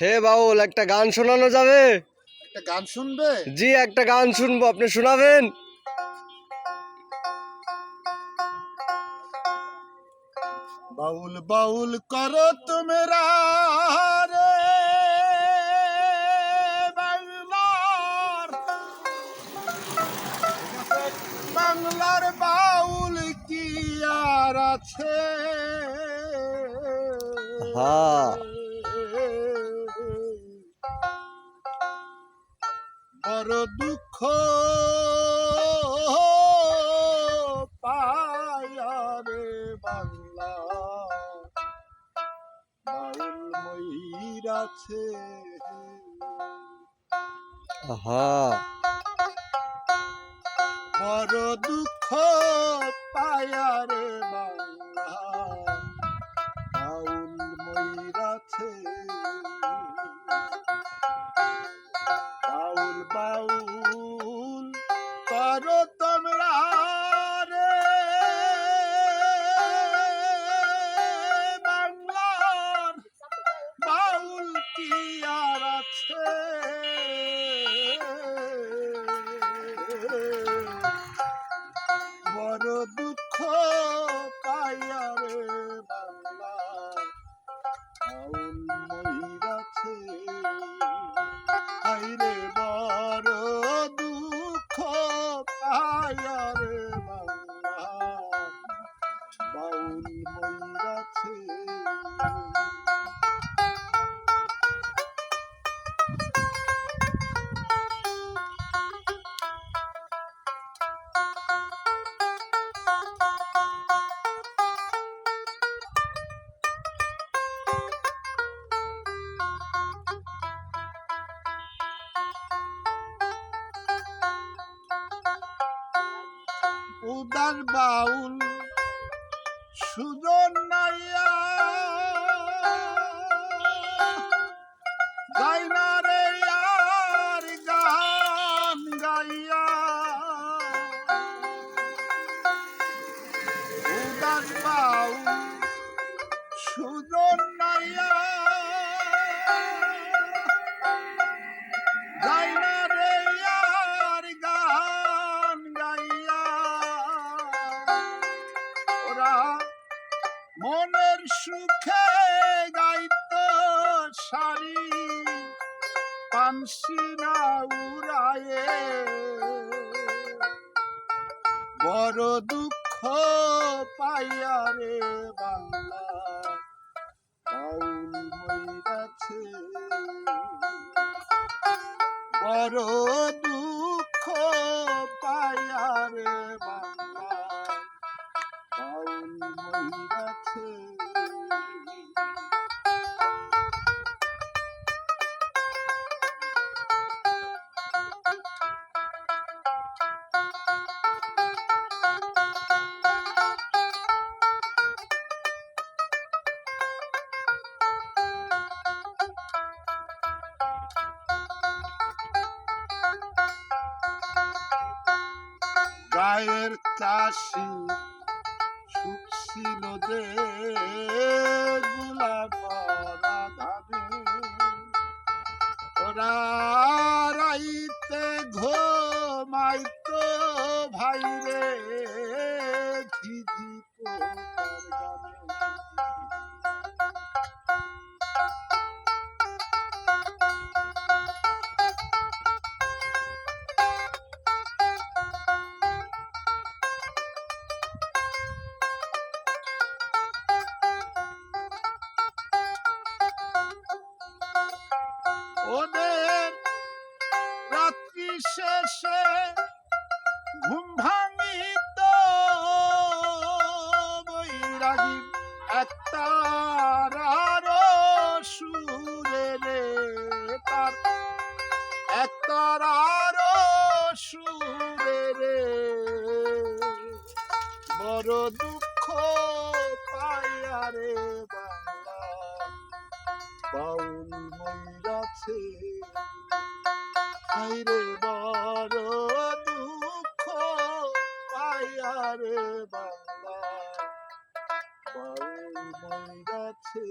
হে বাউল একটা গান শোনানো যাবে? একটা গান শুনবে? জি একটা গান শুনব আপনি শোনাবেন? বাউল বাউল করো তোমরা রে বাংলার। বাংলার বাউল কি আর আছে? হ্যাঁ। বড় দুঃখ পায়া রে বাংলা। ময়ূরাছে। হ্যাঁ বড় দুঃখ পায়া রে বাংলা। করো তোমরা রে বাংলার বাউল কি আর আছে? বড় দুঃখ পাইয়া উদার বাউল সুজন নাইয়া। গাই না রে আর গান গাইয়া। উদার বাউল মনের সুখে গাইতো সারি পানসি না উড়ায়ে। বড় দুঃখ পাইয়া রে বাংলা বড় গায়ের চাষি সুখ ছিল যে গোলাপ ঘো রাইতে ঘুমাইতো ভাই রে ওদের রাত্রি শেষে ঘুম ভাঙিত বৈরাগী একতার সুরে রে তার। একতার সুরে রে। বড় দুঃখ পাইয়া রে বাউল মইরাছে হাইরে বড় দুঃখ পাইয়া রে বাংলা বাউল মইরাছে